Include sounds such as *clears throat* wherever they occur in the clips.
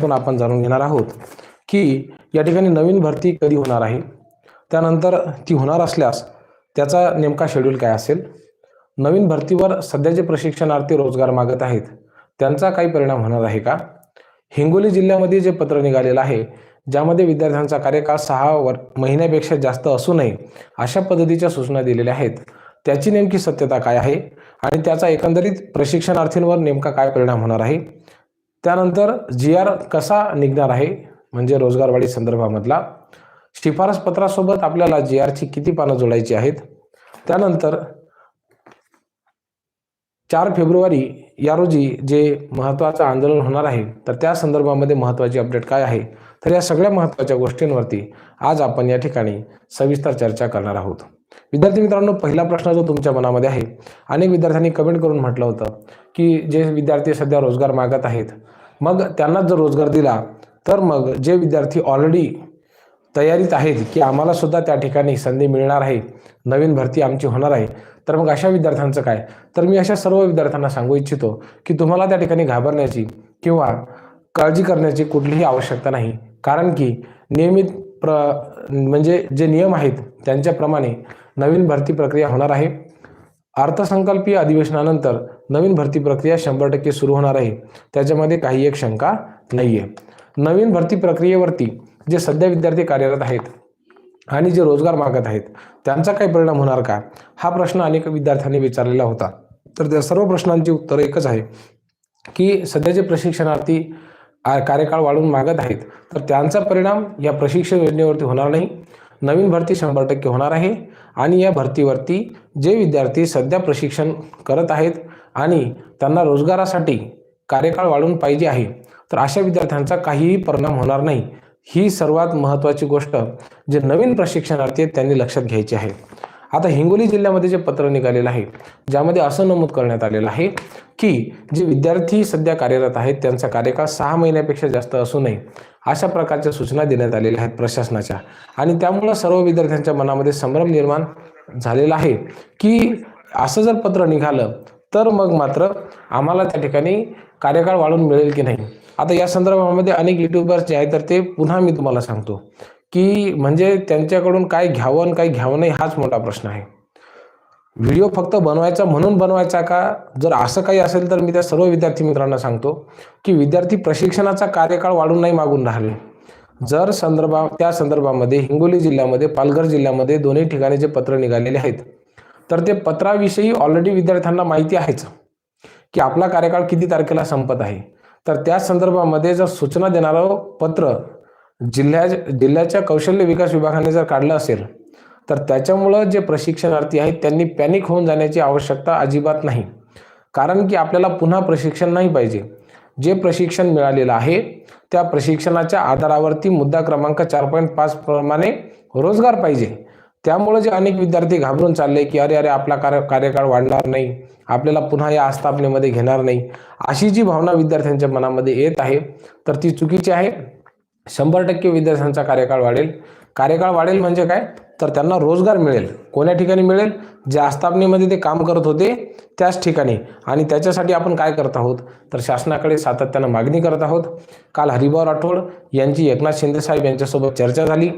पण आपण जाणून घेणार आहोत की या ठिकाणी नवीन भरती कधी होणार आहे? त्यानंतर ती होणार असल्यास त्याचा नेमका शेड्यूल काय असेल? नवीन भरतीवर सध्या जे प्रशिक्षणार्थी रोजगार मागत आहेत. त्यांचा काही परिणाम होणार आहे का? हिंगोली जिल्ह्यामध्ये जे पत्र निघालेलं आहे ज्यामध्ये विद्यार्थ्यांचा कार्यकाळ सहा वर महिन्यापेक्षा जास्त असू नये अशा पद्धतीच्या सूचना दिलेल्या आहेत. त्याची नेमकी सत्यता काय आहे? आणि त्याचा एकंदरीत प्रशिक्षणार्थींवर नेमका काय परिणाम होणार आहे? त्यानंतर जी आर कसा निघणार आहे म्हणजे रोजगारवाढी संदर्भामधला शिफारस पत्रासोबत आपल्याला जी आरची किती पानं जोडायची आहेत त्यानंतर चार फेब्रुवारी या रोजी जे महत्त्वाचं आंदोलन होणार आहे तर त्या संदर्भामध्ये महत्त्वाची अपडेट काय आहे तर या सगळ्या महत्त्वाच्या गोष्टींवरती आज आपण या ठिकाणी सविस्तर चर्चा करणार आहोत. विद्यार्थी मित्रांनो पहिला प्रश्न जो तुमच्या मनामध्ये आहे अनेक विद्यार्थ्यांनी कमेंट करून म्हटलं होतं की जे विद्यार्थी सध्या रोजगार मागत आहेत मग त्यांना जर रोजगार दिला तर मग जे विद्यार्थी ऑलरेडी तयारीत आहेत की आम्हाला सुद्धा त्या ठिकाणी संधी मिळणार आहे नवीन भरती आमची होणार आहे तर मग अशा विद्यार्थ्यांचं काय? तर मी अशा सर्व विद्यार्थ्यांना सांगू इच्छितो की तुम्हाला त्या ठिकाणी घाबरण्याची किंवा काळजी करण्याची कुठलीही आवश्यकता नाही. कारण की नियमित प्र म्हणजे जे नियम आहेत त्यांच्याप्रमाणे नवीन भरती प्रक्रिया होणार आहे. अर्थसंकल्पीय अधिवेशनानंतर नवीन भरती प्रक्रिया शंभर टक्के सुरू होणार आहे. त्याच्यामध्ये काही एक शंका नाही आहे नवीन भरती प्रक्रियेवरती जे सध्या विद्यार्थी कार्यरत आहेत आणि जे रोजगार मागत आहेत त्यांचा काय परिणाम होणार का? हा प्रश्न अनेक विद्यार्थ्यांनी विचारलेला होता. तर त्या सर्व प्रश्नांची उत्तर एकच आहे की सध्या जे प्रशिक्षणार्थी कार्यकाळ वाढवून मागत आहेत तर त्यांचा परिणाम या प्रशिक्षण योजनेवरती होणार नाही. नवीन भरती शंभर टक्के होणार आहे. आणि या भरतीवरती जे विद्यार्थी सध्या प्रशिक्षण करत आहेत आणि त्यांना रोजगारासाठी कार्यकाळ वाढवून पाहिजे आहे तर अशा विद्यार्थ्यांचा काहीही परिणाम होणार नाही. ही सर्वात महत्त्वाची गोष्ट जे नवीन प्रशिक्षणार्थी आहेत त्यांनी लक्षात घ्यायची आहे. आता हिंगोली जिल्ह्यामध्ये जे पत्र निघालेलं आहे ज्यामध्ये असं नमूद करण्यात आलेलं आहे की जे विद्यार्थी सध्या कार्यरत आहेत त्यांचा कार्यकाळ सहा महिन्यापेक्षा जास्त असू नये. अशा प्रकारच्या सूचना देण्यात आलेल्या आहेत प्रशासनाच्या. आणि त्यामुळं सर्व विद्यार्थ्यांच्या मनामध्ये संभ्रम निर्माण झालेला आहे की असं जर पत्र निघालं तर मग मात्र आम्हाला त्या ठिकाणी कार्यकाळ वाढून मिळेल की नाही? आता या संदर्भामध्ये अनेक युट्यूबर्स जे आहेत तर ते पुन्हा मी तुम्हाला सांगतो की म्हणजे त्यांच्याकडून काय घ्यावं आणि काय घ्यावं नाही हाच मोठा प्रश्न आहे. व्हिडिओ फक्त बनवायचा म्हणून बनवायचा का? जर असं काही असेल तर मी त्या सर्व विद्यार्थी मित्रांना सांगतो की विद्यार्थी प्रशिक्षणाचा कार्यकाळ वाढून नाही मागून राहिले. जर संदर्भा त्या संदर्भामध्ये हिंगोली जिल्ह्यामध्ये पालघर जिल्ह्यामध्ये दोन्ही ठिकाणी जे पत्र निघालेले आहेत तर ते पत्राविषयी ऑलरेडी विद्यार्थ्यांना माहिती आहेच की आपला कार्यकाळ किती तारखेला संपत आहे. तर त्या संदर्भामध्ये जर सूचना देणारं पत्र जिल्ह्या जिल्ह्याच्या कौशल्य विकास विभागाने जर काढलं असेल तर त्याच्यामुळं जे प्रशिक्षणार्थी आहेत त्यांनी पॅनिक होऊन जाण्याची आवश्यकता अजिबात नाही. कारण की आपल्याला पुन्हा प्रशिक्षण नाही पाहिजे. जे प्रशिक्षण मिळालेलं आहे त्या प्रशिक्षणाच्या आधारावरती मुद्दा क्रमांक चार पॉईंट पाच प्रमाणे रोजगार पाहिजे. त्यामुळे जे अनेक विद्यार्थी घाबरून चालले की अरे अरे आपला कार्य कार्यकाळ वाढणार नाही. आपल्याला पुन्हा या आस्थापनेमध्ये घेणार नाही. अशी जी भावना विद्यार्थ्यांच्या मनामध्ये येत आहे तर ती चुकीची आहे. शंभर टक्के विद्यार्थ्यांचा कार्यकाळ वाढेल. कार्यकाळ वाढेल म्हणजे काय? तर त्यांना रोजगार मिळेल. कोण्या ठिकाणी मिळेल? ज्या आस्थापनेमध्ये ते काम करत होते त्याच ठिकाणी. आणि त्याच्यासाठी आपण काय करत आहोत? तर शासनाकडे सातत्यानं मागणी करत आहोत. काल हरिभाऊ राठोड यांची एकनाथ शिंदे साहेब यांच्यासोबत चर्चा झाली.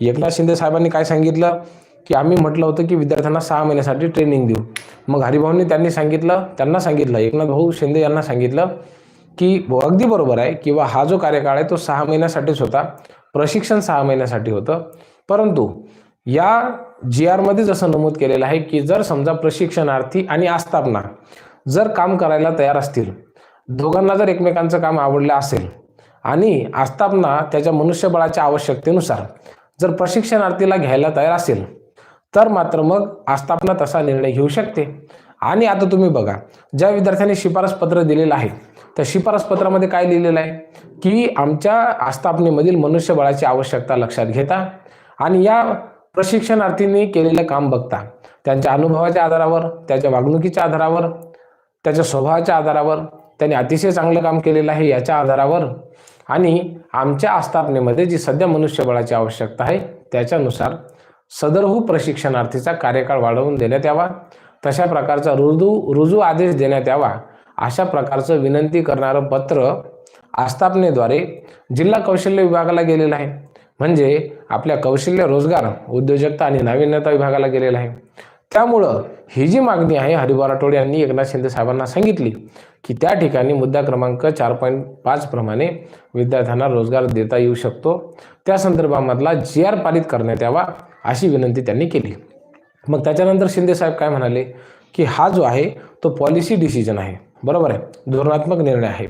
एकनाथ शिंदे साहेबांनी काय सांगितलं? की आम्ही म्हटलं होतं की विद्यार्थ्यांना सहा महिन्यासाठी ट्रेनिंग देऊ. मग हरिभाऊंनी त्यांनी सांगितलं त्यांना सांगितलं एकनाथ भाऊ शिंदे यांना सांगितलं की अगदी बरोबर आहे किंवा हा जो कार्यकाळ आहे तो सहा महिन्यासाठीच होता. प्रशिक्षण सहा महिन्यासाठी होतं. परंतु या जी आरमध्ये जसं नमूद केलेलं आहे की जर समजा प्रशिक्षणार्थी आणि आस्थापना जर काम करायला तयार असतील दोघांना जर एकमेकांचं काम आवडलं असेल आणि आस्थापना त्याच्या मनुष्यबळाच्या आवश्यकतेनुसार जर प्रशिक्षणार्थीला घ्यायला तयार असेल तर मात्र मग आस्थापना तसा निर्णय घेऊ शकते. आणि आता तुम्ही बघा ज्या विद्यार्थ्यांनी शिफारस पत्र दिलेलं आहे त्या शिफारस पत्रामध्ये काय लिहिलेलं आहे? की आमच्या आस्थापनेमधील मनुष्यबळाची आवश्यकता लक्षात घेता आणि या प्रशिक्षणार्थींनी केलेलं काम बघता. त्यांच्या अनुभवाच्या आधारावर त्याच्या वागणुकीच्या आधारावर त्याच्या स्वभावाच्या आधारावर त्यांनी अतिशय चांगलं काम केलेलं आहे याच्या आधारावर आणि आमच्या आस्थापनेमध्ये जी सध्या मनुष्यबळाची आवश्यकता आहे त्याच्यानुसार सदरहू हो प्रशिक्षणार्थीचा कार्यकाळ वाढवून देण्यात यावा. तशा प्रकारचा रुजू रुजू आदेश देण्यात यावा. अशा प्रकारचं विनंती करणारं पत्र आस्थापनेद्वारे जिल्हा कौशल्य विभागाला गेलेलं आहे. म्हणजे आपल्या कौशल्य रोजगार उद्योजकता आणि नाविन्यता विभागाला गेलेला आहे. त्यामुळं ही जी मागणी आहे हरिभाऊ राठोड यांनी एकनाथ शिंदे साहेबांना सांगितली की त्या ठिकाणी मुद्दा क्रमांक चार पॉईंट पाच प्रमाणे विद्यार्थ्यांना रोजगार देता येऊ शकतो. त्या संदर्भामधला जी आर पारित करण्यात यावा अशी विनंती त्यांनी केली. मग त्याच्यानंतर शिंदे साहेब काय म्हणाले की हा जो आहे तो पॉलिसी डिसिजन आहे. बरोबर आहे? धोरणात्मक निर्णय आहे.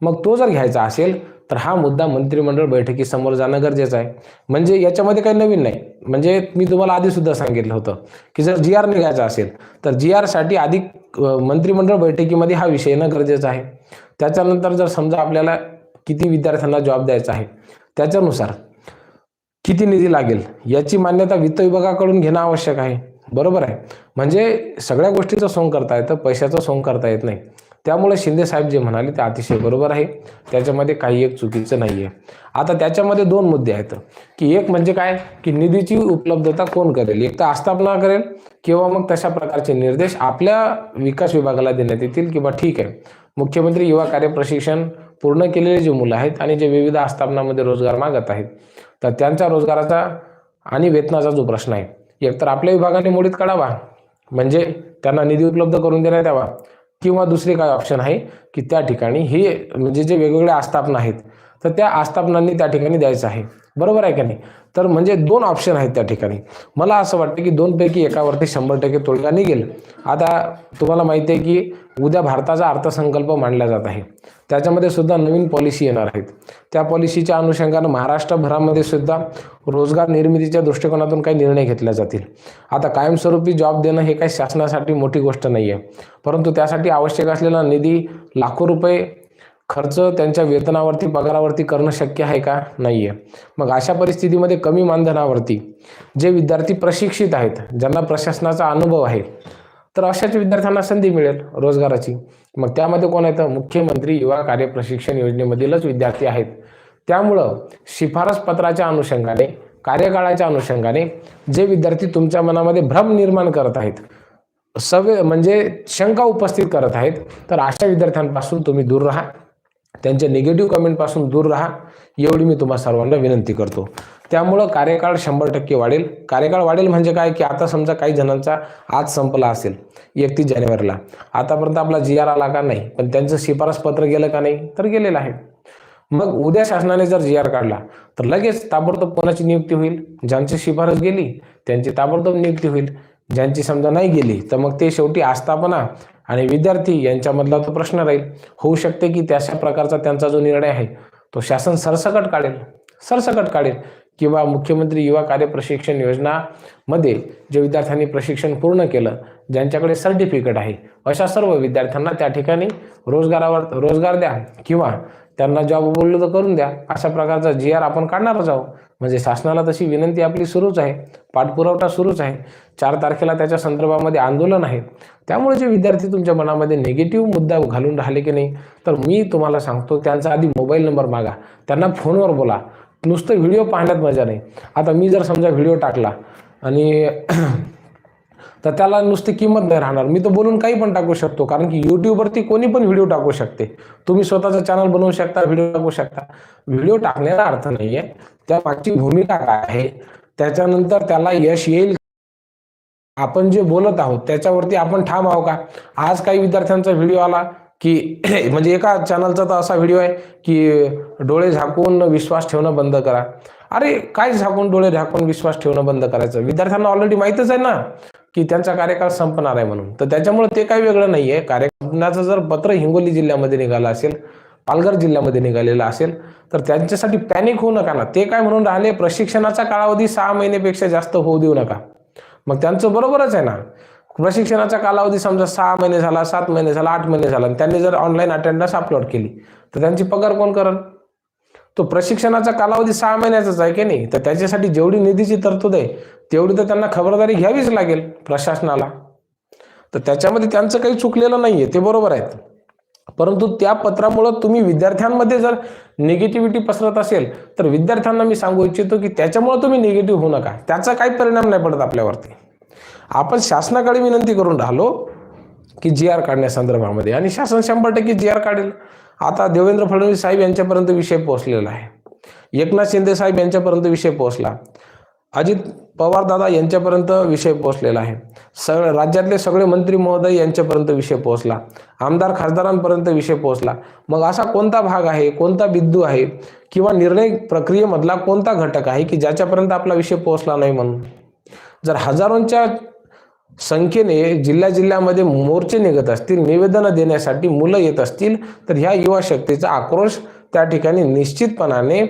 मग तो जर घ्यायचा असेल तर हा मुद्दा मंत्रिमंडळ बैठकीसमोर जाणं गरजेचं आहे. म्हणजे याच्यामध्ये काही नवीन नाही. म्हणजे मी तुम्हाला आधीसुद्धा सांगितलं होतं की जर जी आर निघायचा असेल तर जी आरसाठी आधी मंत्रिमंडळ बैठकीमध्ये हा विषय येणं गरजेचं आहे. त्याच्यानंतर जर समजा आपल्याला किती विद्यार्थ्यांना जॉब द्यायचा आहे त्याच्यानुसार किती निधी लागेल याची मान्यता वित्त विभागाकडून घेणं आवश्यक आहे. बरोबर आहे. म्हणजे सगळ्या गोष्टीचं सोंग करता येतं पैशाचं सोंग करता येत नाही. त्यामुळे शिंदे साहेब जे म्हणाले ते अतिशय बरोबर आहे. त्याच्यामध्ये काही एक चुकीचं नाही आहे आता त्याच्यामध्ये दोन मुद्दे आहेत. की एक म्हणजे काय? की निधीची उपलब्धता कोण करेल? एक तर आस्थापना करेल किंवा मग तशा प्रकारचे निर्देश आपल्या विकास विभागाला देण्यात येतील किंवा ठीक आहे. मुख्यमंत्री युवा कार्य प्रशिक्षण पूर्ण केलेले जे मुलं आहेत आणि जे विविध आस्थापनामध्ये रोजगार मागत आहेत तर त्यांच्या रोजगाराचा आणि वेतनाचा जो प्रश्न आहे एकतर आपल्या विभागाने मोडीत काढावा. म्हणजे त्यांना निधी उपलब्ध करून देण्यात यावा. किंवा दुसरे काय ऑप्शन आहे की त्या ठिकाणी हे म्हणजे जे वेगवेगळ्या आस्थापना आहेत तर त्या आस्थापनांनी त्या ठिकाणी द्यायचं आहे. बरोबर आहे का नाही? तर म्हणजे दोन ऑप्शन आहेत त्या ठिकाणी. मला असं वाटतं की दोनपैकी एकावरती शंभर टक्के तोडगा निघेल. आता तुम्हाला माहिती आहे की उद्या भारताचा अर्थसंकल्प मांडला जात आहे. त्याच्यामध्ये सुद्धा नवीन पॉलिसी येणार आहेत. त्या पॉलिसीच्या अनुषंगानं महाराष्ट्रभरामध्ये सुद्धा रोजगार निर्मितीच्या दृष्टिकोनातून काही निर्णय घेतले जातील. आता कायमस्वरूपी जॉब देणं हे काही शासनासाठी मोठी गोष्ट नाही आहे परंतु त्यासाठी आवश्यक असलेला निधी लाखो रुपये खर्च त्यांच्या वेतनावरती पगारावरती करणं शक्य आहे का? नाही आहे मग अशा परिस्थितीमध्ये कमी मानधनावरती जे विद्यार्थी प्रशिक्षित आहेत ज्यांना प्रशासनाचा अनुभव आहे तर अशाच विद्यार्थ्यांना संधी मिळेल रोजगाराची. मग त्यामध्ये कोण येतं मुख्यमंत्री युवा कार्य प्रशिक्षण योजनेमधीलच विद्यार्थी आहेत. त्यामुळं शिफारस पत्राच्या अनुषंगाने कार्यकाळाच्या अनुषंगाने जे विद्यार्थी तुमच्या मनामध्ये भ्रम निर्माण करत आहेत सवे म्हणजे शंका उपस्थित करत आहेत तर अशा विद्यार्थ्यांपासून तुम्ही दूर राहा. त्यांच्या निगेटिव्ह कमेंटपासून दूर राहा. एवढी मी तुम्हा सर्वांना विनंती करतो. त्यामुळं कार्यकाळ शंभर टक्के वाढेल. कार्यकाळ वाढेल म्हणजे काय? की आता समजा काही जणांचा आज संपला असेल एकतीस जानेवारीला. आतापर्यंत आपला जी आर आला का नाही? पण त्यांचं शिफारस पत्र गेलं का नाही? तर गेलेलं आहे. मग उद्या शासनाने जर जी आर काढला तर लगेच ताबडतोब कोणाची नियुक्ती होईल? ज्यांची शिफारस गेली त्यांची ताबडतोब नियुक्ती होईल. ज्यांची समजा नाही गेली तर मग ते शेवटी आस्थापना आणि विद्यार्थी यांच्यामधला तो प्रश्न राहील होऊ शकते की त्याशा प्रकारचा त्यांचा जो निर्णय आहे तो शासन सरसकट काढेल सरसकट काढेल. किंवा मुख्यमंत्री युवा कार्य प्रशिक्षण योजनामध्ये जे विद्यार्थ्यांनी प्रशिक्षण पूर्ण केलं ज्यांच्याकडे सर्टिफिकेट आहे अशा सर्व विद्यार्थ्यांना त्या ठिकाणी रोजगारावर रोजगार द्या. किंवा त्यांना जॉब उपलब्ध करून द्या. अशा प्रकारचा जी आर आपण काढणारच आहोत. म्हणजे शासनाला तशी विनंती आपली सुरूच आहे. पाठपुरवठा सुरूच आहे. चार तारखेला त्याच्या संदर्भामध्ये आंदोलन आहे. त्यामुळे जे विद्यार्थी तुमच्या मनामध्ये निगेटिव्ह मुद्दा घालून राहिले की नाही तर मी तुम्हाला सांगतो त्यांचा आधी मोबाईल नंबर मागा. त्यांना फोनवर बोला. नुसतं व्हिडिओ पाहण्यात मजा नाही. आता मी जर समजा व्हिडिओ टाकला आणि तर त्याला नुसती किंमत नाही राहणार. मी तर बोलून काही पण टाकू शकतो कारण की यूट्यूबवरती कोणी पण व्हिडिओ टाकू शकते. तुम्ही स्वतःचा चॅनल बनवू शकता व्हिडिओ टाकू शकता. व्हिडिओ टाकण्याचा अर्थ नाही आहे त्या मागची भूमिका काय आहे? त्याच्यानंतर त्याला यश येईल. आपण जे बोलत आहोत त्याच्यावरती आपण ठाम आहो का? आज काही विद्यार्थ्यांचा व्हिडिओ आला की *clears throat* म्हणजे एका चॅनलचा तर असा व्हिडिओ आहे की डोळे झाकून विश्वास ठेवणं बंद करा. अरे काय झाकून डोळे झाकून विश्वास ठेवणं बंद करायचं? विद्यार्थ्यांना ऑलरेडी माहीतच आहे ना. की त्यांचा कार्यकाळ संपणार आहे म्हणून. तर त्याच्यामुळे ते काही वेगळं नाही आहे कार्यक्रमाचं जर पत्र हिंगोली जिल्ह्यामध्ये निघालं असेल पालघर जिल्ह्यामध्ये निघालेलं असेल तर त्यांच्यासाठी पॅनिक होऊ नका ना. ते काय म्हणून राहिले? प्रशिक्षणाचा कालावधी सहा महिन्यापेक्षा जास्त होऊ देऊ नका. मग त्यांचं बरोबरच आहे ना. प्रशिक्षणाचा कालावधी समजा सहा महिने झाला सात महिने झाला आठ महिने झाला आणि त्यांनी जर ऑनलाईन अटेंडन्स अपलोड केली तर त्यांची पगार कोण करेल? तो प्रशिक्षणाचा कालावधी सहा महिन्याचाच आहे की नाही? तर त्याच्यासाठी जेवढी निधीची तरतूद आहे तेवढी तर त्यांना खबरदारी घ्यावीच लागेल. प्रशासनाला. तर त्याच्यामध्ये त्यांचं काही चुकलेलं नाही आहे ते बरोबर आहेत. परंतु त्या पत्रामुळं तुम्ही विद्यार्थ्यांमध्ये जर निगेटिव्हिटी पसरत असेल तर विद्यार्थ्यांना मी सांगू इच्छितो की त्याच्यामुळं तुम्ही निगेटिव्ह होऊ नका. त्याचा काही परिणाम नाही पडत आपल्यावरती. आपण शासनाकडे विनंती करून राहिलो की जी आर काढण्यासंदर्भामध्ये आणि शासन शंभर टक्के जी आर काढेल. आता देवेंद्र फडणवीस साहेब यांच्यापर्यंत विषय पोहोचलेला आहे. एकनाथ शिंदे साहेब यांच्यापर्यंत विषय पोहोचला. अजित पवारदादा यांच्यापर्यंत विषय पोहोचलेला आहे. सगळे राज्यातले सगळे मंत्री महोदय यांच्यापर्यंत विषय पोहोचला. आमदार खासदारांपर्यंत विषय पोहोचला. मग असा कोणता भाग आहे कोणता बिंदू आहे किंवा निर्णय प्रक्रियेमधला कोणता घटक आहे की ज्याच्यापर्यंत आपला विषय पोहोचला नाही म्हणून? जर हजारोंच्या संख्येने जिल्ह्या जिल्ह्यामध्ये मोर्चे निघत असतील निवेदनं देण्यासाठी मुलं येत असतील तर ह्या युवा शक्तीचा आक्रोश त्या ठिकाणी निश्चितपणाने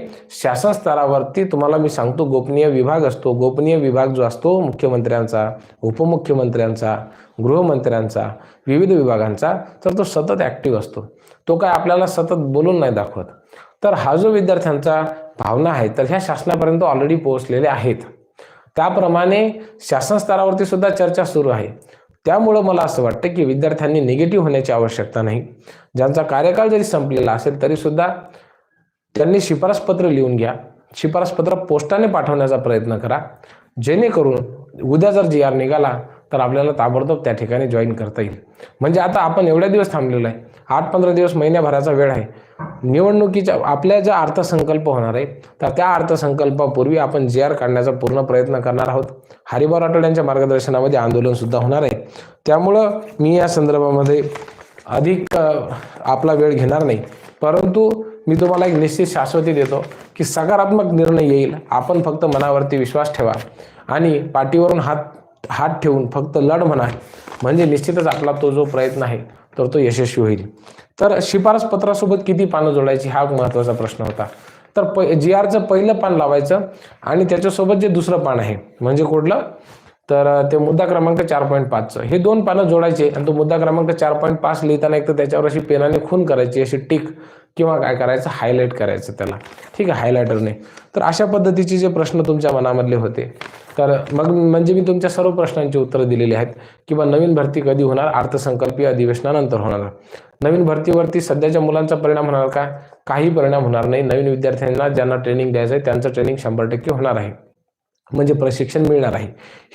शासन स्तरावरती तुम्हाला मी सांगतो गोपनीय विभाग असतो. गोपनीय विभाग जो असतो मुख्यमंत्र्यांचा उपमुख्यमंत्र्यांचा गृहमंत्र्यांचा विविध विभागांचा तर तो सतत ॲक्टिव्ह असतो. तो काय आपल्याला सतत बोलून नाही दाखवत. तर हा जो विद्यार्थ्यांचा भावना आहे तर ह्या शासनापर्यंत ऑलरेडी पोहोचलेले आहेत. त्याप्रमाणे शासन स्तरावरती सुद्धा चर्चा सुरू आहे. त्यामुळं मला असं वाटतं की विद्यार्थ्यांनी निगेटिव्ह होण्याची आवश्यकता नाही. ज्यांचा कार्यकाळ जरी संपलेला असेल तरी सुद्धा त्यांनी शिफारस पत्र लिहून घ्या. शिफारस पत्र पोस्टाने पाठवण्याचा प्रयत्न करा. जेणेकरून उद्या जर जी आर निघाला तर आपल्याला ताबडतोब त्या ठिकाणी जॉईन करता येईल. म्हणजे आता आपण एवढ्या दिवस थांबलेलो आहे. आठ पंधरा दिवस महिन्याभराचा वेळ आहे. निवडणुकीच्या आपल्या ज्या अर्थसंकल्प होणार आहे तर त्या अर्थसंकल्पापूर्वी आपण जे आर काढण्याचा पूर्ण प्रयत्न करणार आहोत. हरिभाऊ राठोड यांच्या मार्गदर्शनामध्ये आंदोलनसुद्धा होणार आहे. त्यामुळं मी या संदर्भामध्ये अधिक आपला वेळ घेणार नाही. परंतु मी तुम्हाला एक निश्चित शाश्वती देतो की सकारात्मक निर्णय येईल. आपण फक्त मनावरती विश्वास ठेवा आणि पाठीवरून हात हात ठेवून फक्त लढ म्हणा. म्हणजे निश्चितच आपला तो जो प्रयत्न आहे तर तो यशस्वी होईल. तर शिफारस पत्रासोबत किती पानं जोडायची हा महत्त्वाचा प्रश्न होता. तर प जी आरचं पहिलं पान लावायचं आणि त्याच्यासोबत जे दुसरं पान आहे म्हणजे कुठलं तर ते मुद्दा क्रमांक चार पॉईंट पाचचं. हे दोन पानं जोडायचे आणि तो मुद्दा क्रमांक चार पॉईंट पाच लिहिताना एक तर त्याच्यावर अशी पेनाने खून करायची अशी टिक किंवा काय करायचं हायलाईट करायचं त्याला. ठीक आहे हायलायटरने. तर अशा पद्धतीचे जे प्रश्न तुमच्या मनामधले होते तर मग म्हणजे मी तुमच्या सर्व प्रश्नांची उत्तरं दिलेली आहेत किंवा नवीन भरती कधी होणार? अर्थसंकल्पीय अधिवेशनानंतर होणार. नवीन भरतीवरती सध्याच्या मुलांचा परिणाम होणार का? काही परिणाम होणार नाही. नवीन विद्यार्थ्यांना ज्यांना ट्रेनिंग द्यायचं आहे त्यांचं ट्रेनिंग शंभर टक्के होणार आहे. म्हणजे प्रशिक्षण मिळणार आहे.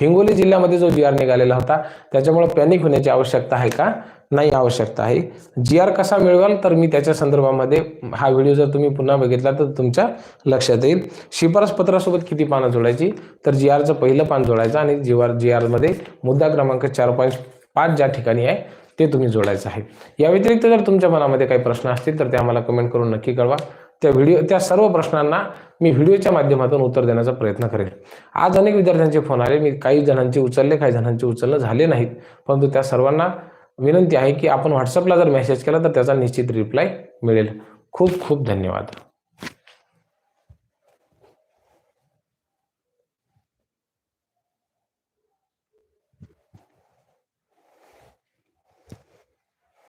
हिंगोली जिल्ह्यामध्ये जो जी आर निघालेला होता त्याच्यामुळे पॅनिक होण्याची आवश्यकता आहे का? नाही आवश्यकता आहे. जी आर कसा मिळवाल? तर मी त्याच्या संदर्भामध्ये हा व्हिडिओ जर तुम्ही पुन्हा बघितला तर तुमच्या लक्षात येईल. शिफारस पत्रासोबत किती पानं जोडायची? तर जी आरचं पहिलं पान जोडायचं आणि जी आर जी आरमध्ये मुद्दा क्रमांक चार पॉईंट पाच ज्या ठिकाणी आहे ते तुम्ही जोडायचं आहे. या व्यतिरिक्त जर तुमच्या मनामध्ये काही प्रश्न असतील तर ते आम्हाला कमेंट करून नक्की कळवा. त्या व्हिडिओ त्या सर्व प्रश्नांना मी व्हिडिओच्या माध्यमातून उत्तर देण्याचा प्रयत्न करेन. आज अनेक विद्यार्थ्यांचे फोन आले. मी काही जणांचे उचलले काही जणांचे उचलणं झाले नाहीत. परंतु त्या सर्वांना विनंती आहे की आपण व्हॉट्सअपला जर मेसेज केला तर त्याचा निश्चित रिप्लाय मिळेल. खूप खूप धन्यवाद.